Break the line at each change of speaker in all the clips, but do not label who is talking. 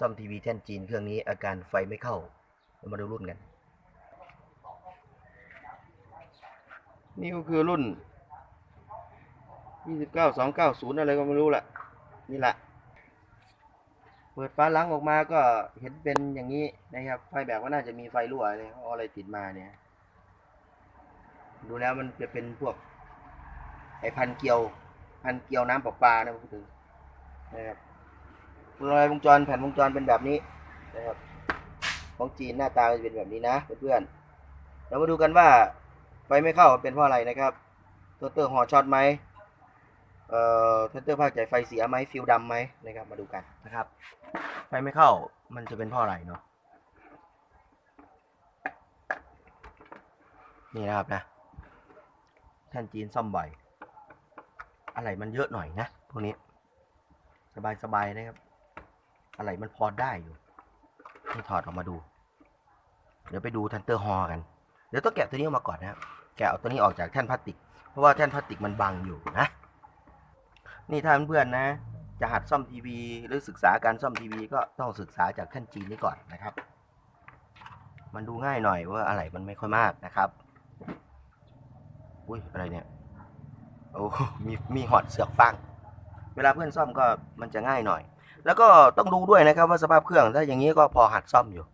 ซ่อมทีวีแท่นจีนเครื่องนี้อาการไฟไม่เข้าเรามาดูรุ่นกัน นี่ก็คือรุ่น 29290 อะไรก็ไม่รู้แหละนี่แหละ เปิดฝาหลังออกมาก็เห็นเป็นอย่างนี้นะครับ ไฟแบบว่าน่าจะมีไฟรั่วอะไรอะไรติดมาเนี่ย ดูแล้วมันจะเป็นพวก ไอพันเกลียว พันเกลียวน้ำประปานะพูดถึงนะครับ รอยวงจรแผ่นวงจรเป็นแบบนี้นะครับ ของจีนหน้าตาจะเป็นแบบนี้นะเพื่อนๆเรามาดูกันว่าไฟไม่เข้าเป็นเพราะอะไรนะครับตัวเตอร์หอช็อตไหมเอ่อเทนเตอร์ภาคจ่ายไฟเสียไหมฟิวดำไหมนะครับ มาดูกันนะครับ ไฟไม่เข้ามันจะเป็นเพราะอะไรเนาะนี่นะครับนะท่านจีนซ่อมบ่อยอะไรมันเยอะหน่อยนะพวกนี้ สบายๆนะครับ อะไรมันพอได้อยู่ให้ถอดออกมาดู เดี๋ยวไปดูทันเตอร์ฮอกัน เดี๋ยวต้องแกะตัวนี้ออกมาก่อนนะครับแกะเอาตัวนี้ออกจากแท่นพลาสติก เพราะว่าแท่นพลาสติกมันบังอยู่นะ นี่ถ้าเพื่อนๆนะ จะหัดซ่อมทีวีหรือศึกษาการซ่อมทีวีก็ต้องศึกษาจากแท่นจีนนี้ก่อนนะครับ มันดูง่ายหน่อยว่าอะไรมันไม่ค่อยมากนะครับ อุ้ยอะไรเนี่ย โอ้ มีมีหอดเสือกฟัง เวลาเพื่อนซ่อมก็มันจะง่ายหน่อย แล้วก็ต้องดูด้วยนะครับว่าสภาพเครื่องถ้าอย่างนี้ก็พอหัดซ่อมอยู่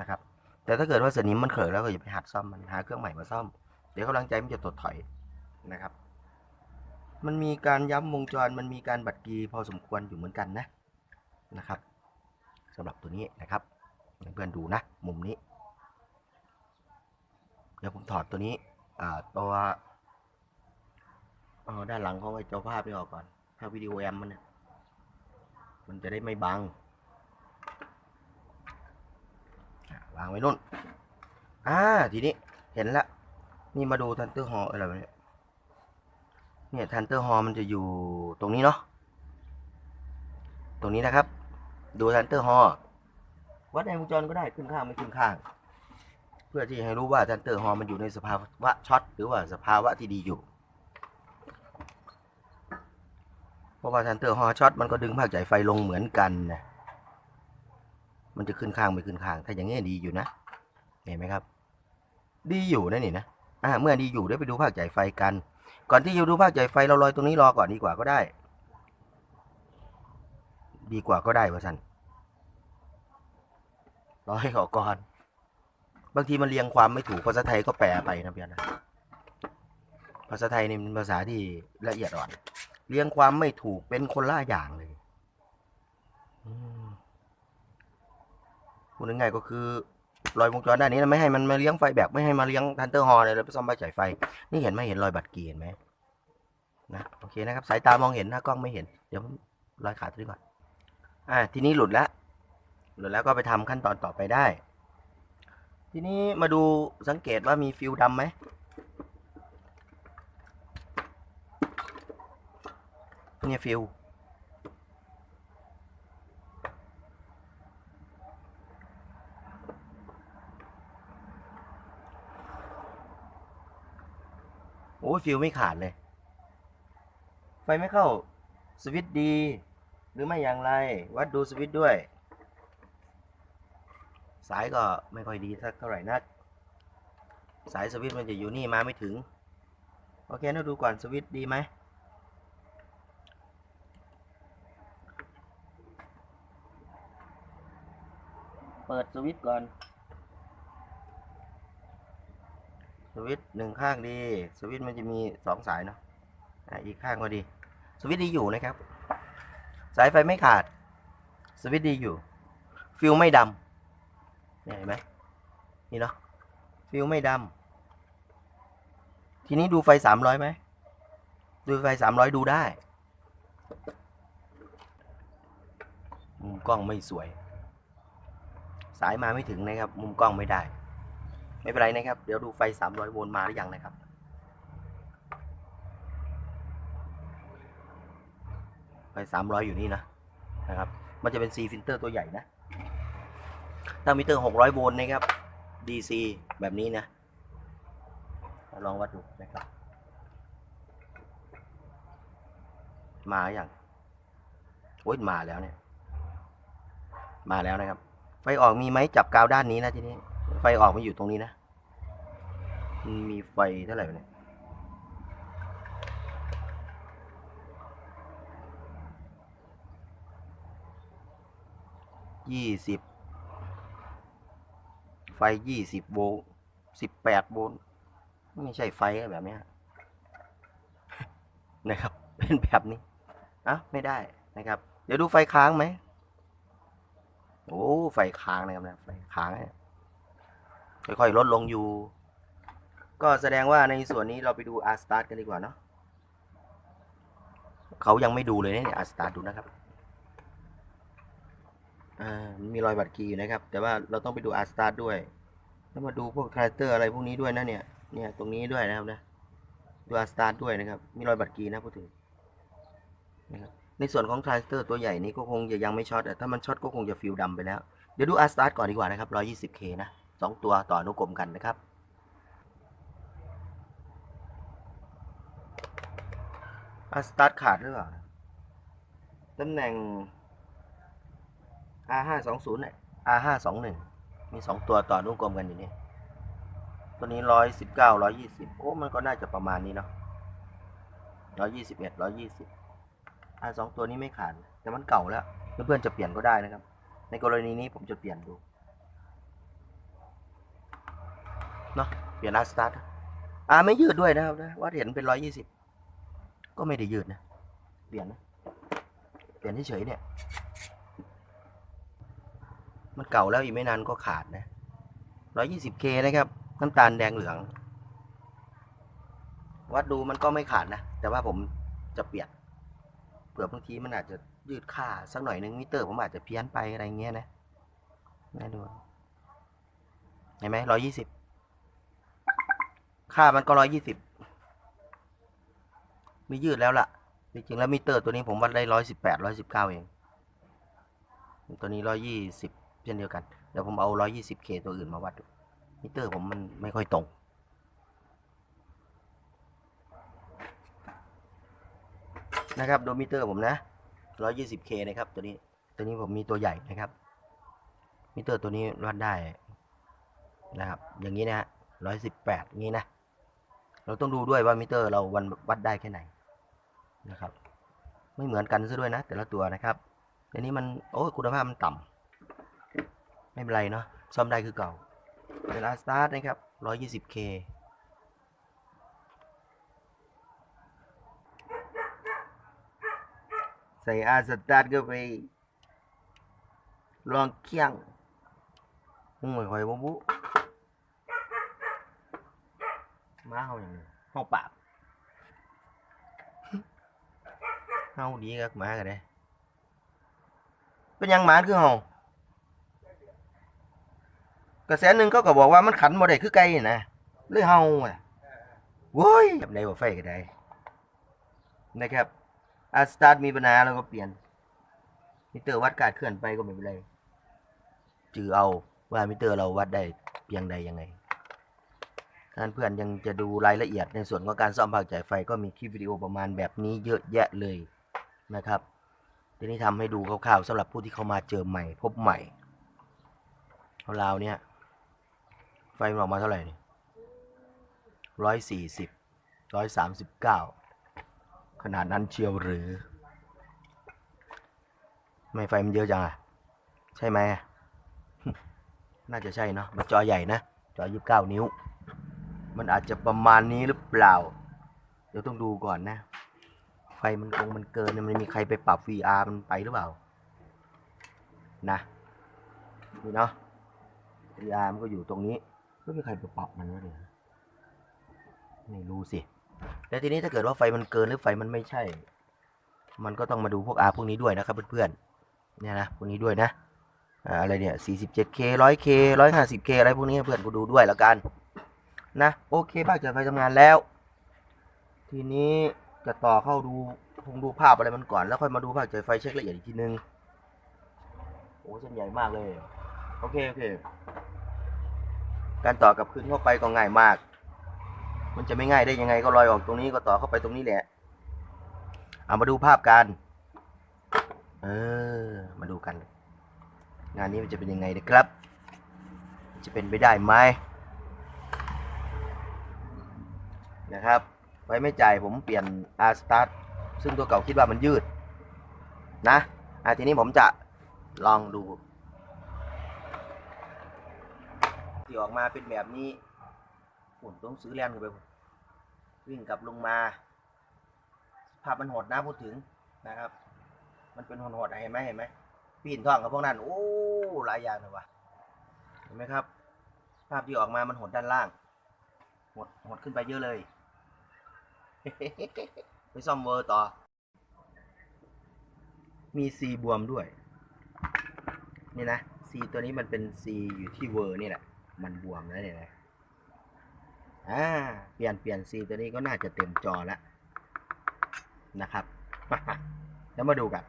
นะครับ แต่ถ้าเกิดว่าสนิมมันเขอะแล้วก็อย่าไปหัดซ่อมมันหาเครื่องใหม่มาซ่อม เดี๋ยวกำลังใจมันจะตดถอยนะครับ มันมีการย้ำวงจรมันมีการบัดกีพอสมควรอยู่เหมือนกันนะนะครับสำหรับตัวนี้นะครับเพื่อนดูนะ มุมนี้ เดี๋ยวผมถอดตัวนี้อ่าตัวอ๋อด้านหลังของไอ้เจ้าภาพนี่ออกก่อนถ้าวิดีโอแอมมันเนี่ย มันจะได้ไม่บังวางไว้นู่น อ่า ทีนี้เห็นละ นี่มาดูทันเตอร์ฮออะไรวะเนี่ย เนี่ยทันเตอร์ฮอมันจะอยู่ตรงนี้เนาะ ตรงนี้นะครับ ดูทันเตอร์ฮอวัดในวงจรก็ได้ขึ้นข้างไม่ขึ้นข้าง เพื่อที่ให้รู้ว่าทันเตอร์ฮอมันอยู่ในสภาวะช็อตหรือว่าสภาวะที่ดีอยู่ เพ ราะว่าทันเตอร์ฮอช็อตมันก็ดึงภาคจ่ายไฟลงเหมือนกันนะมันจะขึ้นข้างไม่ขึ้นข้าง ถ้าอย่างนี้ดีอยู่นะ เห็นไหมครับ ดีอยู่นะนี่นะอ่าเมื่อดีอยู่เดี๋ยวไปดูภาคจ่ายไฟกัน ก่อนที่จะดูภาคจ่ายไฟเราลอยตรงนี้รอก่อนดีกว่าก็ได้ ดีกว่าก็ได้วะสันรอให้เขาก่อน บางทีมันเรียงความไม่ถูกภาษาไทยก็แปลไปนะเพียนะภาษาไทยนี่เป็นภาษาที่ละเอียดอ่อน เรียงความไม่ถูกเป็นคนละอย่างเลยอืมพูดง่ายๆก็คือรอยวงจรด้านนี้ไม่ให้มันมาเลี้ยงไฟแบบไม่ให้มาเลี้ยงทันเตอร์ฮอร์เลยแล้วไปซ่อมใบจ่ายไฟ นี่เห็นไหมเห็นรอยบัตรเกียร์ไหมนะโอเคนะครับ สายตามองเห็นหน้ากล้องไม่เห็น เดี๋ยวรอยขาดตัวนี้ก่อนอ่า ทีนี้หลุดแล้วหลุดแล้วก็ไปทำขั้นตอนต่อไปได้ ทีนี้มาดูสังเกตว่ามีฟิวดำไหม เนี่ยฟิวโอ้ยฟิวไม่ขาดเลย ไฟไม่เข้า สวิตช์ดี หรือไม่อย่างไร วัดดูสวิตช์ด้วย สายก็ไม่ค่อยดีสักเท่าไหร่นัก สายสวิตช์มันจะอยู่นี่มาไม่ถึง โอเคนะดูก่อนสวิตช์ดีไหม เปิดสวิตช์ก่อน สวิตช์หนึ่งข้างดี สวิตช์มันจะมีสองสายเนาะอะอีกข้างก็ดี สวิตช์ดีอยู่นะครับ สายไฟไม่ขาด สวิตช์ดีอยู่ ฟิลไม่ดำเนี่ยเห็นไหมนี่เนาะ ฟิลไม่ดำ ทีนี้ดูไฟสามร้อยไหม ดูไฟสามร้อยดูได้ มุมกล้องไม่สวย สายมาไม่ถึงนะครับ มุมกล้องไม่ได้ ไม่เป็นไรนะครับ เดี๋ยวดูไฟ 300 โวลต์มาหรือยังนะครับ ไฟ 300 อยู่นี่นะนะครับ มันจะเป็น C ฟิลเตอร์ตัวใหญ่นะ ถ้ามิเตอร์ 600 โวลต์นะครับ DC แบบนี้นะ ลองวัดดูนะครับ มาหรือยังโอ้ยมาแล้วเนี่ย มาแล้วนะครับ ไฟออกมีไหมจับกาวด้านนี้นะทีนี้ ไฟออกมาอยู่ตรงนี้นะ มีไฟเท่าไหร่เนี่ยยี่สิบไฟยี่สิบโวลต์สิบแปดโวลต์ไม่ใช่ไฟแบบนี้นะครับ เป็นแบบนี้อะไม่ได้นะครับ เดี๋ยวดูไฟค้างไหม โอ้ไฟค้างนะครับนะไฟค้างค่อยๆลดลงอยู่ ก็แสดงว่าในส่วนนี้เราไปดู R start กันดีกว่าเนาะเขายังไม่ดูเลยเนี่ย R start ดูนะครับอ่ามีรอยบัตรคีย์อยู่นะครับ แต่ว่าเราต้องไปดู R start ด้วย แล้วมาดูพวกคาแรคเตอร์อะไรพวกนี้ด้วยนะเนี่ยเนี่ยตรงนี้ด้วยนะครับนะดู R start ด้วยนะครับ มีรอยบัตรคีย์นะพูดถึงนะครับ ในส่วนของทรานสเตอร์ตัวใหญ่นี้ก็คงจะยังไม่ช็อตอะถ้ามันช็อตก็คงจะฟิลดำไปแล้ว เดี๋ยวดูอาร์สตาร์ก่อนดีกว่านะครับ 120K นะสองตัวต่ออนุกรมกันนะครับ อาร์สตาร์ขาดหรือเปล่าตำแหน่ง R520 เนี่ย R521 มีสองตัวต่ออนุกรมกันอยู่นี่ ตัวนี้ 119 120 โอ้ มันก็น่าจะประมาณนี้เนาะ121 120 อ่าสองตัวนี้ไม่ขาด แต่มันเก่าแล้ว เพื่อนๆจะเปลี่ยนก็ได้นะครับ ในกรณีนี้ผมจะเปลี่ยนดู เนาะเปลี่ยนอาร์สตาร์อ่าไม่ยืดด้วยนะครับนะวัดเห็นเป็นร้อยยี่สิบก็ไม่ได้ยืดนะ เปลี่ยนนะเปลี่ยนเฉยๆเนี่ย มันเก่าแล้วอีกไม่นานก็ขาดนะร้อยยี่สิบเคนะครับน้ำตาลแดงเหลือง วัดดูมันก็ไม่ขาดนะ แต่ว่าผมจะเปลี่ยน เผื่อบางทีมันอาจจะยืดค่าสักหน่อยนึงมิเตอร์ผมอาจจะเพี้ยนไปอะไรเงี้ยนะน่าดูเห็นไหมร้อยยี่สิบค่ามันก็ร้อยยี่สิบมียืดแล้วล่ะจริงๆแล้วมิเตอร์ตัวนี้ผมวัดได้ร้อยสิบแปดร้อยสิบเก้าเอง ตัวนี้ร้อยยี่สิบเช่นเดียวกันเดี๋ยวผมเอาร้อยยี่สิบเคตัวอื่นมาวัดดูมิเตอร์ผมมันไม่ค่อยตรง นะครับโดมิเตอร์ผมนะ 120K นะครับตัวนี้ตัวนี้ผมมีตัวใหญ่นะครับ มิเตอร์ตัวนี้วัดได้นะครับ อย่างนี้นะฮะ118งนี้นะ เราต้องดูด้วยว่ามิเตอร์เราวันวัดได้แค่ไหนนะครับ ไม่เหมือนกันซะด้วยนะ แต่ละตัวนะครับอันนี้มันโอ้คุณภาพมันต่ำไม่เป็นไรเนาะซ่อมได้คือเก่าเวลาสตาร์ทนะครับ 120K ใส่อาสตาร์ทก็ไป ลองเคียงมึงไม่ค่อยบ่บุมาเฮาอย่างนี้เฮาปากเฮาดีกับหมากันเด้เป็นยังหมาคือเฮากระแสหนึ่งเขาก็บอกว่ามันขันบ่ได้คือไก่นะเลยเฮาอะโว้ยแบบไหนบ่ไฟก็ได้นะครับ อาสตาร์ทมีปัญหาเราก็เปลี่ยน มิเตอร์วัดการเคลื่อนไปก็ไม่เป็นไรจือเอาว่ามิเตอร์เราวัดได้เพียงใดยังไงท่านเพื่อนยังจะดูรายละเอียดในส่วนของการซ่อมภาคจ่ายไฟก็มีคลิปวิดีโอประมาณแบบนี้เยอะแยะเลยนะครับ ทีนี้ทำให้ดูคร่าวๆสำหรับผู้ที่เข้ามาเจอใหม่ พบใหม่เอาราวเนี่ย ไฟมันออกมาเท่าไหร่นี่ร้อยสี่สิบร้อยสามสิบเก้า นาดนั้นเชียวหรือ ไม่ไฟมันเยอะจังอะ ใช่ไหมน่าจะใช่เนาะมันจอใหญ่นะ จอยี่สิบเก้านิ้ว มันอาจจะประมาณนี้หรือเปล่า เดี๋ยวต้องดูก่อนนะ ไฟมันคงมันเกินเนี่ยมันมีใครไปปรับ VR มันไปหรือเปล่า นะนี่เนาะ VR มันก็อยู่ตรงนี้ไม่มีใครไปปรับมันวะเนี่ยไม่รู้สิ แล้วทีนี้ถ้าเกิดว่าไฟมันเกินหรือไฟมันไม่ใช่ มันก็ต้องมาดูพวก R พวกนี้ด้วยนะครับเพื่อนๆเนี่ยนะพวกนี้ด้วยนะอะไรเนี่ย 47K 100K 150K อะไรพวกนี้เพื่อนก็ดูด้วยแล้วกันนะโอเคภาคจัดไฟทำงานแล้ว ทีนี้จะต่อเข้าดูคงดูภาพอะไรมันก่อนแล้วค่อยมาดูภาคจัดไฟเช็คละเอียดอีกทีนึงโอ้เส้นใหญ่มากเลย โอเคโอเค การต่อกลับคืนเข้าไปก็ง่ายมาก มันจะไม่ง่ายได้ยังไงก็ลอยออกตรงนี้ก็ต่อเข้าไปตรงนี้แหละ เอามาดูภาพกัน เออ มาดูกัน งานนี้มันจะเป็นยังไงนะครับ จะเป็นไปได้ไหมนะครับ ไว้ไม่จ่ายผมเปลี่ยน R Start ซึ่งตัวเก่าคิดว่ามันยืด นะอะทีนี้ผมจะลองดู ที่ออกมาเป็นแบบนี้ฝุ่นต้องซื้อแลนกันไป วิ่งกลับลงมา ภาพมันโหดนะพูดถึงนะครับ มันเป็นโหดๆอะเห็นไหมเห็นไหมปีนท่องกับพวกนั้นโอ้หลายอย่างเลยวะเห็นไหมครับ ภาพที่ออกมามันหดด้านล่างหดหดขึ้นไปเยอะเลย ไปซ่อมเวอร์ต่อ มีซีบวมด้วย นี่นะซีตัวนี้มันเป็นซีอยู่ที่เวอร์นี่แหละ มันบวมแล้วเนี่ยนะ อ่าเปลี่ยนเปลี่ยนซีตัวนี้ก็น่าจะเต็มจอแล้วนะครับแล้วมาดูกัน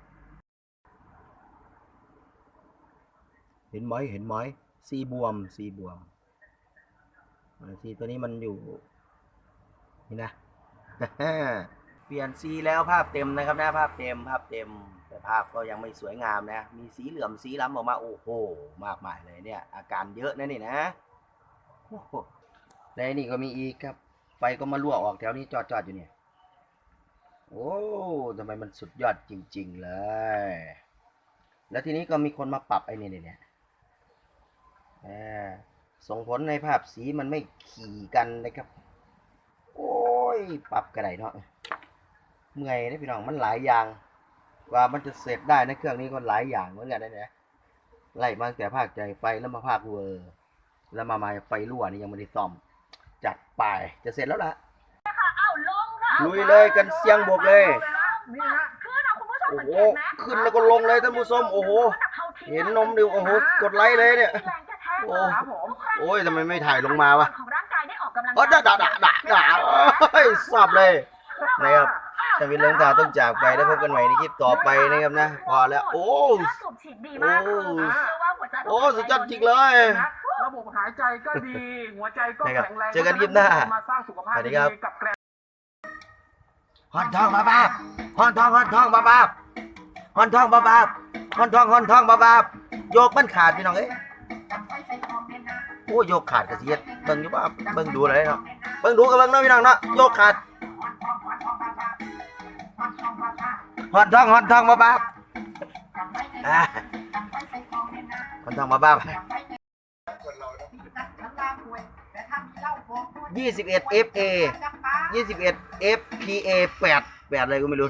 เห็นไหมเห็นไหมซีบวมซีบวมอ่าซีตัวนี้มันอยู่ นี่นะเปลี่ยนสีแล้วภาพเต็มนะครับนะภาพเต็มภาพเต็ม แต่ภาพก็ยังไม่สวยงามนะ มีสีเหลือมสีล้ำออกมา โอ้โห มากมายเลยเนี่ย อาการเยอะนะนี่นะ โอ้โหและนี่ก็มีอีกครับ ไฟก็มารั่วออกแถวนี้จอดจอดอยู่เนี่ย โอ้ทำไมมันสุดยอดจริง ๆ เลย แล้วทีนี้ก็มีคนมาปรับไอ้นี่เนี่ยอ่าส่งผลในภาพสีมันไม่ขี่กันนะครับ โอ้ย ปรับกระไดเนาะ เมื่อยนะพี่น้อง มันหลายอย่าง ว่ามันจะเสร็จได้ในะเครื่องนี้ก็หลายอย่างเหมือนกันนะเนี่ยไล่มาแต่ภาคใจไฟแล้วมาภาคเวอร์ แล้วมามาไฟรั่วนี่ยังไม่ได้ซ่อม จัดไปจะเสร็จแล้วล่ะ
เอ้าลงค่ะ
ลุยเลยกันเสียงบวกเลย
นี่ฮะขึ้นนะคุณผู้ชม
โอ้
สัง
โห
เกตไหม
ขึ้นแล้วก็ลงเลยท่านผู้ชมโอ้โห เห็นนมดิโอ้โหกดไลค์เลยเนี่ย
แรงกระแทก
โอ้
ครับผม
โอ้ยทำไมไม่ถ่ายลงมาวะ
ของร่างกายได้ออกกำลัง
อ๋อด่าด่าด่าด่าด่าเฮ้ยสับเลยนะครับชาวินเลิงตาต้องจากไปแล้วพบกันใหม่ในคลิปต่อไปนะครับนะพอแล้วโอ้
ถ้าสูบฉีดดีมากคือเชื่อว่าหัวใจ
โอ้สุดยอดจริงเลย
นะระบบหายใจก็ดี หัวใจก็
นะครับ
แข็งแรง
เจอกันคลิปหน้า
มาสร้างสุขภาพ
สวัสดีครับ
ดีกับแกร
ฮอนทองบาบาบฮอนทองฮอนทองบาบาบฮอนทองบาบาบฮอนทองฮอนทองบาบาบโยกมันขาดพี่น้องเอ้ยโอ้โยกขาดกระเสียดเบิ่งอยู่ป่ะเบิ่งดูอะไรเนาะเบิ่งดูกับเบิ่งเนาะพี่น้องเนาะโยกขาดฮอนทองฮอนทองบาบาบอ่าฮอนทองบาบา ยี่สิบเอ็ด FA ยี่สิบเอ็ด FPA แปดแปดอะไรก็ไม่รู้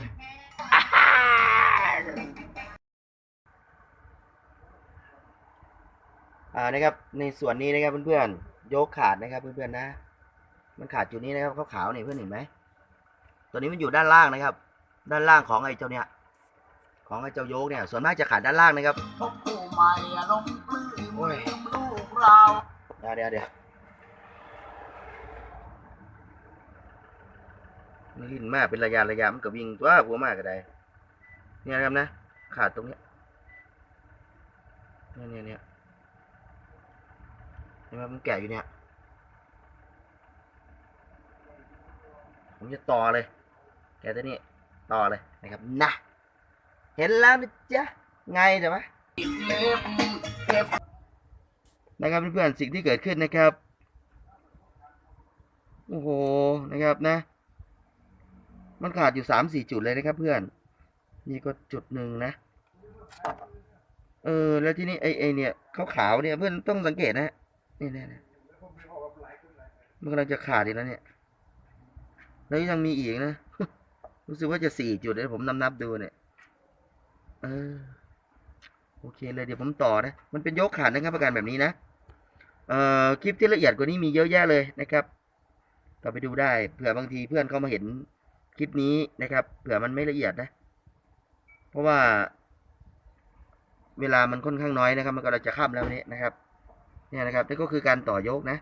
อ่านะครับ ในส่วนนี้นะครับเพื่อนๆ ยกขาดนะครับเพื่อนๆนะ มันขาดจุดนี้นะครับขาวๆนี่เพื่อนเห็นไหม ตัวนี้มันอยู่ด้านล่างนะครับ ด้านล่างของไอ้เจ้าเนี่ยของไอ้เจ้าโยกเนี่ย ส่วนมากจะขาดด้านล่างนะครับ
พบคู่ใหม่อารมณ์ปลื้ม
โอ้ย
ลูกเรา
เดี๋ยวเดี๋ยวเดี๋ยว มันลิ้นมากเป็นระยะระยะมันก็วิ่งตัวหัวมากก็ได้ เนี่ยนะครับนะ ขาดตรงเนี้ยเนี่ยเนี่ยเนี่ยเห็นไหมมันแก่อยู่เนี่ย ผมจะต่อเลย แกตัวนี้ต่อเลยนะครับนะเห็นแล้วนะจ๊ะไงเดี๋ยวไหมนะครับเพื่อนๆสิ่งที่เกิดขึ้นนะครับ โอ้โห นะครับนะ มันขาดอยู่สามสี่จุดเลยนะครับเพื่อน นี่ก็จุดหนึ่งนะ เออ แล้วที่นี่ไอไอเนี่ยขาวๆเนี่ยเพื่อนต้องสังเกตนะฮะนี่เนี่เนี่ยมันกำลังจะขาดอีกแล้วเนี่ย แล้วยังมีอีกนะ รู้สึกว่าจะสี่จุดเลยผมนับนับดูเนี่ย เออ โอเคเลยเดี๋ยวผมต่อนะ มันเป็นยกขาดนะครับประการแบบนี้นะ เอ่อ คลิปที่ละเอียดกว่านี้มีเยอะแยะเลยนะครับก็ไปดูได้เผื่อบางทีเพื่อนเขามาเห็น คลิปนี้นะครับ เผื่อมันไม่ละเอียดนะ เพราะว่า เวลามันค่อนข้างน้อยนะครับ มันก็เราจะข้ามแล้วนี้นะครับ เนี่ยนะครับนี่ก็คือการต่อยกนะ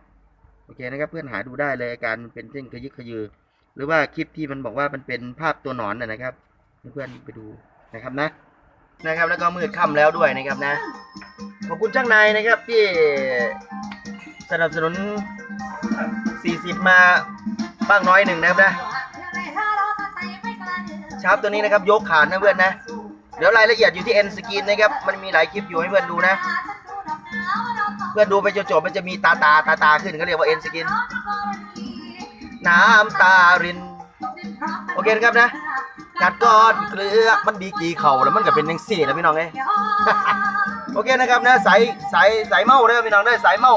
โอเคนะครับ เพื่อนหาดูได้เลยอาการเป็นเส้นขยึกขยือ หรือว่าคลิปที่มันบอกว่ามันเป็นภาพตัวหนอนนะครับ เพื่อนไปดูนะครับนะนะครับแล้วก็มืดค่ำแล้วด้วยนะครับนะ ขอบคุณช่างนายนะครับที่สนับสนุน 40 มาบ้างน้อยหนึ่งนะครับนะ ชาร์ปตัวนี้นะครับยกขานะเพื่อนนะ เดี๋ยวรายละเอียดอยู่ที่ N Screen นนะครับ มันมีหลายคลิปอยู่ให้เพื่อนดูนะ เพื่อนดูไปจนจบมันจะมีตาตาตาตาขึ้นเขาเรียกว่า N Screen น้ำตาริน โอเคนะครับนะกัดก้อนเกลือมันดีกี่เข่าแล้วมันก็เป็นยังสี่นะพี่น้องเอ้ยโอเคนะครับนะสายสายสายเมาเด้อพี่น้องเด้อสายเมา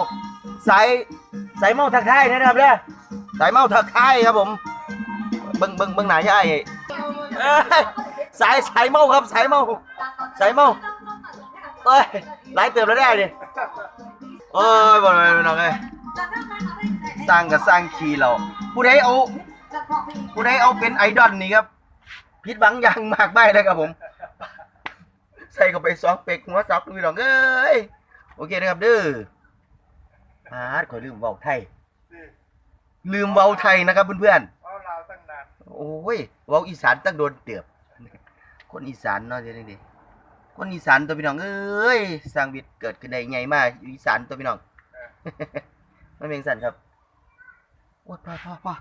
สายสายเมาทักทายนะครับเด้อสายเมาทักทายครับผมเบิ่งเบิ่งเบิ่งหน้าย่ เอ้ยสายสายเมาครับสายเมาสายเมาเอ้ยหลายเติมแล้วได้ดิโอ้ยบ่เลยน้องเอ้ยสร้างกับสร้างคีเราผู้ใดเอาผู้ใดเอาเป็นไอดอลนี่ครับผิดหวังย่างมากไม่เลยครับผม ใส่เข้าไปสองเป็กหัวซักพี่น้องเอ้ยโอเคนะครับเด้ออาร์ตขอยลืมเวาไทย ลืมเวาไทยนะครับเพื่อน
เโอ้
ยเว้าอีสานตั้งโดนเตือบคนอีสานเนาะเดี๋ยวนี้ดิคนอีสานตัวพี่น้องเอ้ยสร้างวิทย์เกิดขึ้นได้ไงมาอยู่อีสานตัวพี่น้องไม่เป็นสันครับโอ้ยพ่อพ่อพ่อ